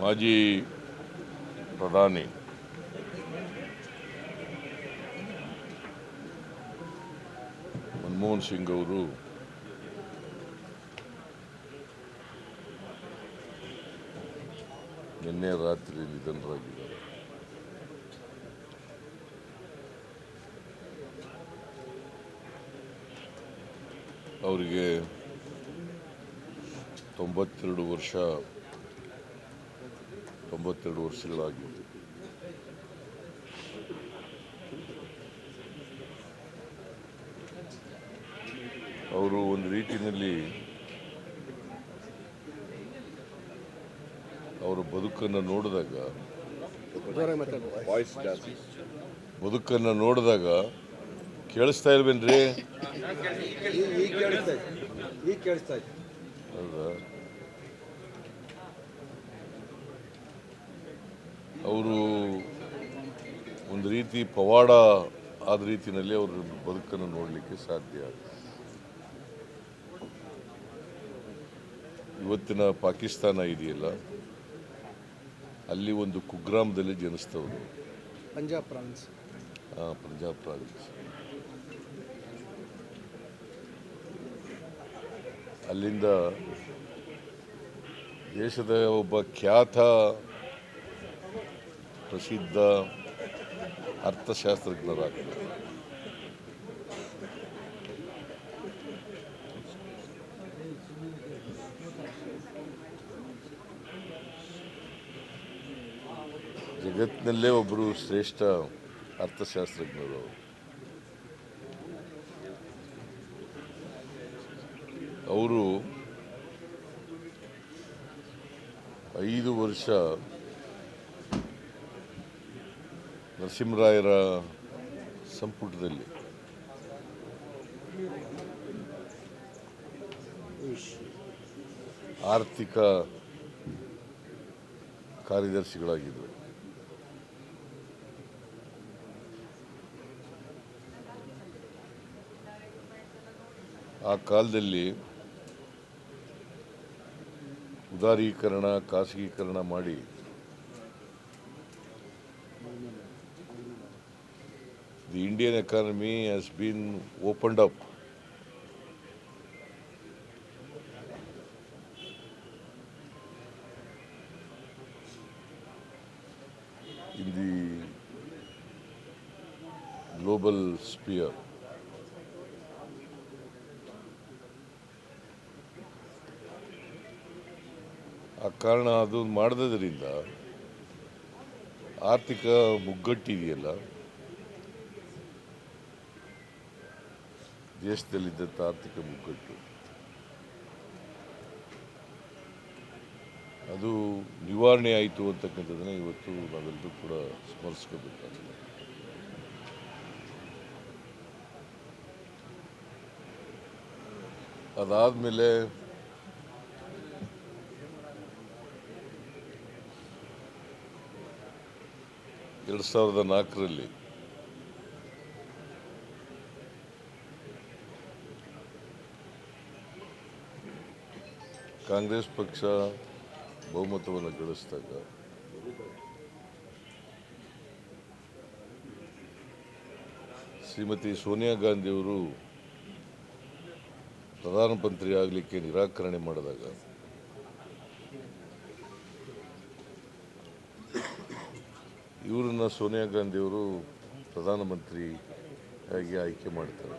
ಮಾಜಿ ಪ್ರಧಾನಿ. ಮನಮೋಹನ್ ಸಿಂಗ್ ಅವರು ನಿನ್ನೆ ರಾತ್ರಿ ನಿಧನರಾಗಿದ್ದಾರೆ. ಅವರಿಗೆ ತೊಂಬತ್ತೆರಡು ವರ್ಷ ತೊಂಬತ್ತೆರಡು ವರ್ಷಗಳಾಗಿತ್ತು ಅವರು ಒಂದು ರೀತಿಯಲ್ಲಿ ಅವರ ಬದುಕನ್ನು ನೋಡಿದಾಗ ಬದುಕನ್ನು ನೋಡಿದಾಗ ಕೇಳಿಸ್ತಾ ಇಲ್ವೇನ್ರಿ? ಹೌದಾ? ಅವರು ಒಂದು ರೀತಿ ಪವಾಡ ಆದ ರೀತಿಯಲ್ಲಿ ಅವರ ಬದುಕನ್ನು ನೋಡಲಿಕ್ಕೆ ಸಾಧ್ಯ ಇವತ್ತಿನ ಪಾಕಿಸ್ತಾನ ಇದೆಯಲ್ಲ ಅಲ್ಲಿ ಒಂದು ಕುಗ್ರಾಮದಲ್ಲಿ ಜನಿಸ್ತವರು ಪಂಜಾಬ್ ಪ್ರಾವಿನ್ಸ್ ಹಾಂ ಪಂಜಾಬ್ ಪ್ರಾವಿನ್ಸ್ ಅಲ್ಲಿಂದ ದೇಶದ ಒಬ್ಬ ಖ್ಯಾತ ಪ್ರಸಿದ್ಧ ಅರ್ಥಶಾಸ್ತ್ರಜ್ಞರಾಗ್ತಾರೆ ಜಗತ್ತಿನಲ್ಲೇ ಒಬ್ಬರು ಶ್ರೇಷ್ಠ ಅರ್ಥಶಾಸ್ತ್ರಜ್ಞರು ಅವರು. ಐದು ವರ್ಷ ನರಸಿಂಹರಾಯರ ಸಂಪುಟದಲ್ಲಿ. ಆರ್ಥಿಕ ಕಾರ್ಯದರ್ಶಿಗಳಾಗಿದ್ದರು. ಆ ಕಾಲದಲ್ಲಿ ಉದಾರೀಕರಣ ಖಾಸಗೀಕರಣ ಮಾಡಿ the Indian economy has been opened up in the global sphere. ಆ ಕಾರಣ ಅದು ಮಾಡದ್ರಿಂದ ಆರ್ಥಿಕ ಮುಗ್ಗಟ್ಟಿದೆಯಲ್ಲ ದೇಶದಲ್ಲಿದ್ದಂಥ ಆರ್ಥಿಕ ಮುಗ್ಗಟ್ಟು ಅದು ನಿವಾರಣೆ ಆಯಿತು ಅಂತಕ್ಕಂಥದ್ದನ್ನು ಇವತ್ತು ನಾವೆಲ್ಲರೂ ಕೂಡ ಸ್ಮರಿಸ್ಕೋಬೇಕಾಗಿದೆ ಅದಾದಮೇಲೆ ಎರಡು ಸಾವಿರದ ನಾಲ್ಕರಲ್ಲಿ ಕಾಂಗ್ರೆಸ್ ಪಕ್ಷ ಬಹುಮತವನ್ನು ಗಳಿಸಿದಾಗ ಶ್ರೀಮತಿ ಸೋನಿಯಾ ಗಾಂಧಿಯವರು ಪ್ರಧಾನಮಂತ್ರಿ ಆಗಲಿಕ್ಕೆ ನಿರಾಕರಣೆ ಮಾಡಿದಾಗ ಇವರನ್ನು ಸೋನಿಯಾ ಗಾಂಧಿಯವರು ಪ್ರಧಾನಮಂತ್ರಿ ಆಗಿ ಆಯ್ಕೆ ಮಾಡ್ತಾರೆ.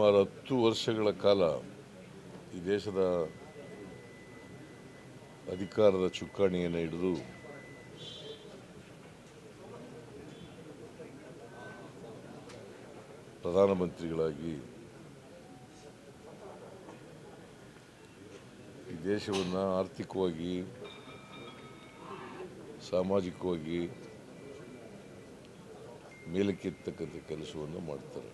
ಸುಮಾರು ಹತ್ತು ವರ್ಷಗಳ ಕಾಲ ಈ ದೇಶದ ಅಧಿಕಾರದ ಚುಕ್ಕಾಣಿಯನ್ನು ಹಿಡಿದು ಪ್ರಧಾನಮಂತ್ರಿಗಳಾಗಿ ಈ ದೇಶವನ್ನು ಆರ್ಥಿಕವಾಗಿ, ಸಾಮಾಜಿಕವಾಗಿ ಮೇಲಕ್ಕೆತ್ತಕ್ಕಂಥ ಕೆಲಸವನ್ನು ಮಾಡ್ತಾರೆ.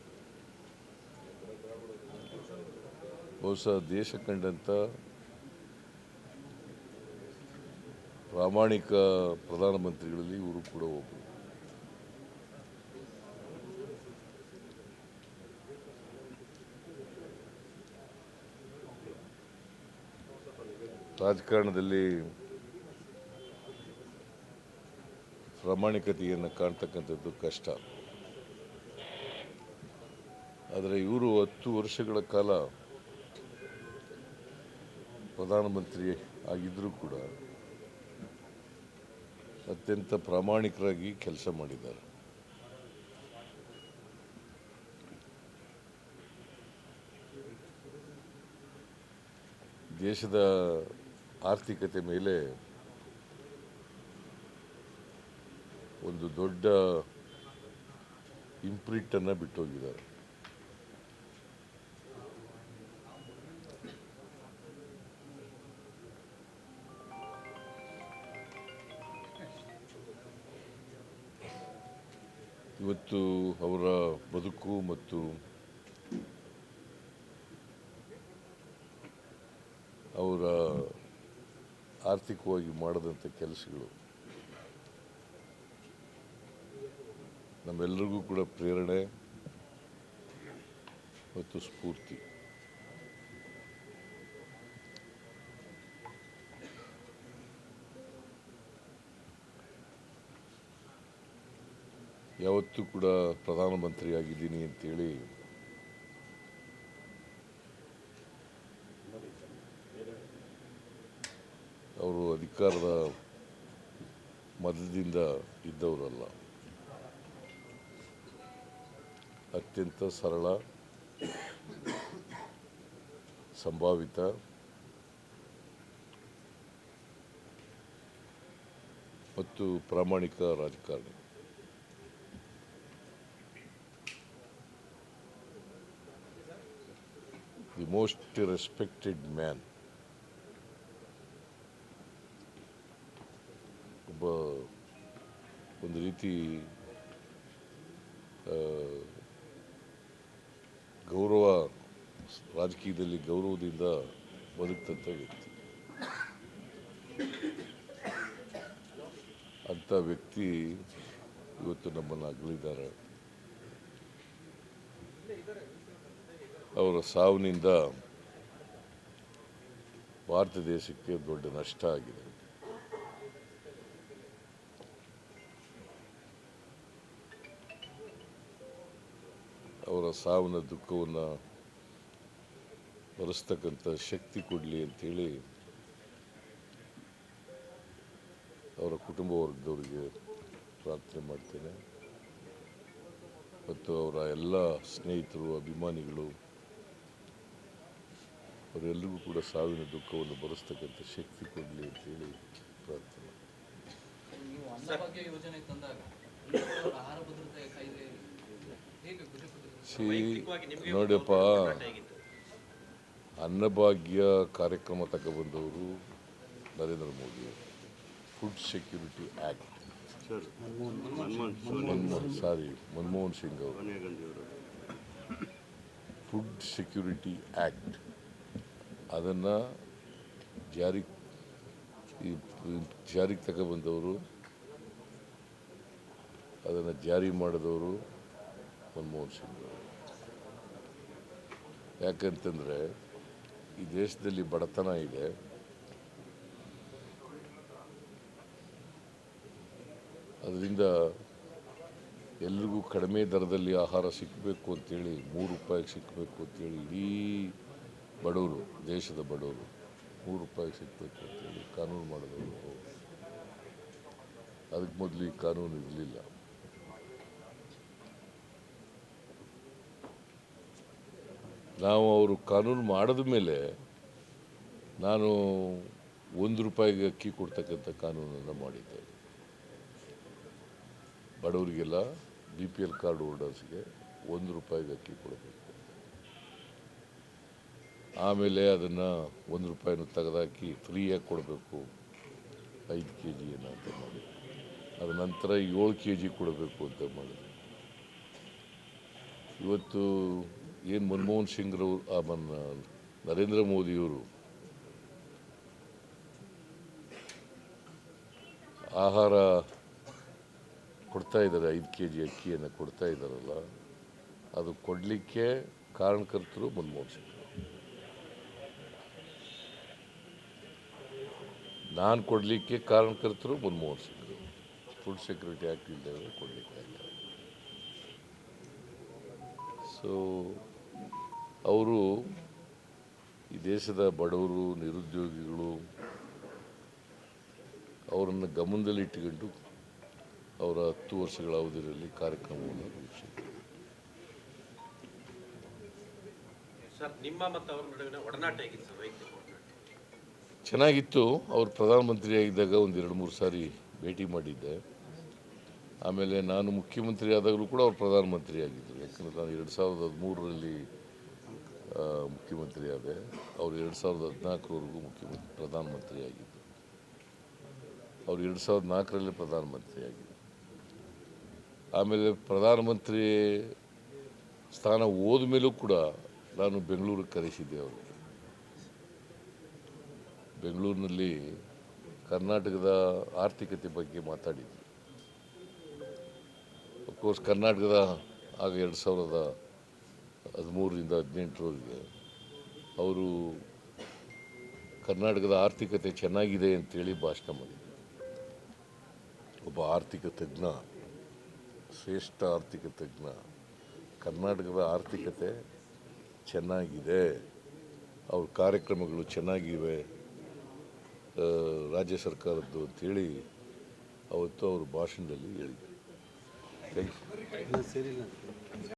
ಬಹುಶಃ ದೇಶ ಕಂಡಂಥ ಪ್ರಾಮಾಣಿಕ ಪ್ರಧಾನಮಂತ್ರಿಗಳಲ್ಲಿ ಇವರು ಕೂಡ ಒಬ್ಬರು ರಾಜಕಾರಣದಲ್ಲಿ ಪ್ರಾಮಾಣಿಕತೆಯನ್ನು ಕಾಣ್ತಕ್ಕಂಥದ್ದು ಕಷ್ಟ. ಆದರೆ ಇವರು ಹತ್ತು ವರ್ಷಗಳ ಕಾಲ ಪ್ರಧಾನಮಂತ್ರಿ ಆಗಿದ್ದರೂ ಕೂಡ ಅತ್ಯಂತ ಪ್ರಾಮಾಣಿಕರಾಗಿ ಕೆಲಸ ಮಾಡಿದ್ದಾರೆ. ದೇಶದ ಆರ್ಥಿಕತೆ ಮೇಲೆ ಒಂದು ದೊಡ್ಡ ಇಂಪ್ರಿಂಟನ್ನು ಬಿಟ್ಟೋಗಿದ್ದಾರೆ. ಇವತ್ತು ಅವರ ಬದುಕು ಮತ್ತು ಅವರ ಆರ್ಥಿಕವಾಗಿ ಮಾಡದಂಥ ಕೆಲಸಗಳು ನಮ್ಮೆಲ್ಲರಿಗೂ ಕೂಡ ಪ್ರೇರಣೆ ಮತ್ತು ಸ್ಫೂರ್ತಿ. ಯಾವತ್ತೂ ಕೂಡ ಪ್ರಧಾನಮಂತ್ರಿಯಾಗಿದ್ದೀನಿ ಅಂತೇಳಿ. ಅವರು ಅಧಿಕಾರದ ಮದದಿಂದ ಇದ್ದವರಲ್ಲ. ಅತ್ಯಂತ ಸರಳ ಸಂಭಾವಿತ ಮತ್ತು ಪ್ರಾಮಾಣಿಕ ರಾಜಕಾರಣಿ. ದಿ ಮೋಸ್ಟ್ ರೆಸ್ಪೆಕ್ಟೆಡ್ ಮ್ಯಾನ್ ಒಬ್ಬ ಒಂದು ರೀತಿ ಗೌರವ, ರಾಜಕೀಯದಲ್ಲಿ ಗೌರವದಿಂದ ಬದುಕ್ತಂಥ ವ್ಯಕ್ತಿ. ಅಂಥ ವ್ಯಕ್ತಿ ಇವತ್ತು ನಮ್ಮನ್ನು ಅಗಲಿದ್ದಾರೆ. ಅವರ ಸಾವಿನಿಂದ ಭಾರತ ದೇಶಕ್ಕೆ ದೊಡ್ಡ ನಷ್ಟ ಆಗಿದೆ. ಅವರ ಸಾವಿನ ದುಃಖವನ್ನು ಬರೆಸ್ತಕ್ಕಂಥ ಶಕ್ತಿ ಕೊಡಲಿ ಅಂತೇಳಿ ಅವರ ಕುಟುಂಬ ವರ್ಗದವರಿಗೆ ಪ್ರಾರ್ಥನೆ ಮಾಡ್ತೇನೆ. ಮತ್ತು ಅವರ ಎಲ್ಲ ಸ್ನೇಹಿತರು, ಅಭಿಮಾನಿಗಳು ಅವರೆಲ್ಲರಿಗೂ ಕೂಡ ಸಾವಿನ ದುಃಖವನ್ನು ಬರೆಸ್ತಕ್ಕಂಥ ಶಕ್ತಿ ಕೊಡಲಿ ಅಂತೇಳಿ ಪ್ರಾರ್ಥನೆ ನೀವು ಅನ್ನಭಾಗ್ಯ ಯೋಜನೆ ತಂದಾಗ ಆಹಾರ ಭದ್ರತೆ ಕಾಯ್ದೆ ಹೇಗೆ ಖುಷಿಪಟ್ಟಿದ್ದೀರಿ ಸಿ ನೋಡಿಯಪ್ಪ ಅನ್ನಭಾಗ್ಯ ಕಾರ್ಯಕ್ರಮ ತಗೊಬಂದವರು Narendra Modi food security act sir Manmohan Manmohan sorry Manmohan Singh ಅವರು. ಫುಡ್ ಸೆಕ್ಯೂರಿಟಿ ಆ್ಯಕ್ಟ್ ಅದನ್ನು ಜಾರಿ, ಈ ಜಾರಿಗೆ ತಗೊಬಂದವರು ಅದನ್ನು ಜಾರಿ ಮಾಡಿದವರು ಮನಮೋಹನ್ ಸಿಂಗ್ ಅವರು. ಯಾಕಂತಂದರೆ, ಈ ದೇಶದಲ್ಲಿ ಬಡತನ ಇದೆ. ಅದರಿಂದ ಎಲ್ರಿಗೂ ಕಡಿಮೆ ದರದಲ್ಲಿ ಆಹಾರ ಸಿಕ್ಕಬೇಕು ಅಂತೇಳಿ, ಮೂರು ರೂಪಾಯಿಗೆ ಸಿಕ್ಕಬೇಕು ಅಂತೇಳಿ, ಇಡೀ ಬಡವರು ದೇಶದ ಬಡವರು ಮೂರು ರೂಪಾಯಿ ಸಿಗ್ಬೇಕು ಅಂತೇಳಿ ಕಾನೂನು ಮಾಡಿದವರು. ಅದಕ್ಕೆ ಮೊದಲು ಈ ಕಾನೂನು ಇರಲಿಲ್ಲ. ನಾವು ಅವರು ಕಾನೂನು ಮಾಡಿದ ಮೇಲೆ ನಾನು ಒಂದು ರೂಪಾಯಿಗೆ ಅಕ್ಕಿ ಕೊಡ್ತಕ್ಕಂಥ ಕಾನೂನನ್ನು ಮಾಡಿದ್ದೆ. ಬಡವರಿಗೆಲ್ಲ ಬಿ ಪಿ ಎಲ್ ಕಾರ್ಡ್ ಹೋಲ್ಡರ್ಸ್ಗೆ ಒಂದು ರೂಪಾಯಿಗೆ ಅಕ್ಕಿ ಕೊಡಬೇಕು. ಆಮೇಲೆ ಅದನ್ನು ಒಂದು ರೂಪಾಯಿನ ತೆಗೆದಾಕಿ ಫ್ರೀಯಾಗಿ ಕೊಡಬೇಕು. ಐದು ಕೆ ಜಿಯನ್ನು ಅಂತ ಮಾಡಿ. ಅದ ನಂತರ ಏಳು ಕೆ ಜಿ ಕೊಡಬೇಕು ಅಂತ ಮಾಡಿದ್ರು. ಇವತ್ತು ಏನು ಮನಮೋಹನ್ ಸಿಂಗ್ರವ್ರು ಆ ನರೇಂದ್ರ ಮೋದಿಯವರು ಆಹಾರ ಕೊಡ್ತಾ ಇದ್ದಾರೆ. ಐದು ಕೆ ಜಿ ಅಕ್ಕಿಯನ್ನು ಕೊಡ್ತಾ ಇದ್ದಾರಲ್ಲ. ಅದು ಕೊಡಲಿಕ್ಕೆ ಕಾರಣಕರ್ತರು ಮನಮೋಹನ್ ಸಿಂಗ್. ನಾನು ಕೊಡಲಿಕ್ಕೆ ಕಾರಣಕರ್ತರು Manmohan Singh. Food security act ಇಲ್ಲದೆ ಕೊಡಲಿಕ್ಕೆ ಸೊ ಅವರು ಈ ದೇಶದ ಬಡವರು, ನಿರುದ್ಯೋಗಿಗಳು, ಅವರನ್ನು ಗಮನದಲ್ಲಿ ಇಟ್ಟುಕೊಂಡು ಅವರ ಹತ್ತು ವರ್ಷಗಳ ಅವಧಿಯಲ್ಲಿ ಕಾರ್ಯಕ್ರಮವನ್ನು ರೂಪಿಸಿದರು. ಸರ್, ನಿಮ್ಮ ಮತ್ತು ಅವರ ನಡುವಿನ ಒಡನಾಟ ಹೇಗಿತ್ತು ಸರ್ ಚೆನ್ನಾಗಿತ್ತು. ಅವರು ಪ್ರಧಾನಮಂತ್ರಿಯಾಗಿದ್ದಾಗ ಒಂದು ಎರಡು ಮೂರು ಸಾರಿ ಭೇಟಿ ಮಾಡಿದ್ದೆ. ಆಮೇಲೆ ನಾನು ಮುಖ್ಯಮಂತ್ರಿ ಆದಾಗಲೂ ಕೂಡ ಅವರು ಪ್ರಧಾನಮಂತ್ರಿ ಆಗಿದ್ದರು ಯಾಕಂದರೆ ನಾನು ಎರಡು ಸಾವಿರದ ಹದಿಮೂರರಲ್ಲಿ ಮುಖ್ಯಮಂತ್ರಿ ಆದೆ. ಅವರು ಎರಡು ಸಾವಿರದ ಹದಿನಾಲ್ಕರವರೆಗೂ ಮುಖ್ಯಮಂತ್ರಿ ಪ್ರಧಾನಮಂತ್ರಿ ಆಗಿದ್ದರು ಅವರು ಎರಡು ಸಾವಿರದ ನಾಲ್ಕರಲ್ಲಿ ಪ್ರಧಾನಮಂತ್ರಿ ಆಗಿದ್ದರು ಆಮೇಲೆ ಪ್ರಧಾನಮಂತ್ರಿ ಸ್ಥಾನ ಹೋದ ಮೇಲೂ ಕೂಡ ನಾನು ಬೆಂಗಳೂರಿಗೆ ಕರೆಸಿದ್ದೆ ಅವರಿಗೆ. ಬೆಂಗಳೂರಿನಲ್ಲಿ ಕರ್ನಾಟಕದ ಆರ್ಥಿಕತೆ ಬಗ್ಗೆ ಮಾತಾಡಿದ್ರು ಅಫ್ಕೋರ್ಸ್ ಕರ್ನಾಟಕದ ಆಗ ಎರಡು ಸಾವಿರದ ಹದಿಮೂರರಿಂದ ಹದಿನೆಂಟರವರೆಗೆ ಅವರು ಕರ್ನಾಟಕದ ಆರ್ಥಿಕತೆ ಚೆನ್ನಾಗಿದೆ ಅಂತೇಳಿ ಭಾಷಣ ಮಾಡಿದ್ರು. ಒಬ್ಬ ಆರ್ಥಿಕ ತಜ್ಞ, ಶ್ರೇಷ್ಠ ಆರ್ಥಿಕ ತಜ್ಞ, ಕರ್ನಾಟಕದ ಆರ್ಥಿಕತೆ ಚೆನ್ನಾಗಿದೆ, ಅವ್ರ ಕಾರ್ಯಕ್ರಮಗಳು ಚೆನ್ನಾಗಿವೆ ರಾಜ್ಯ ಸರ್ಕಾರದ್ದು ಅಂತೇಳಿ ಅವತ್ತು ಅವರು ಭಾಷಣದಲ್ಲಿ ಹೇಳಿದರು. Thank you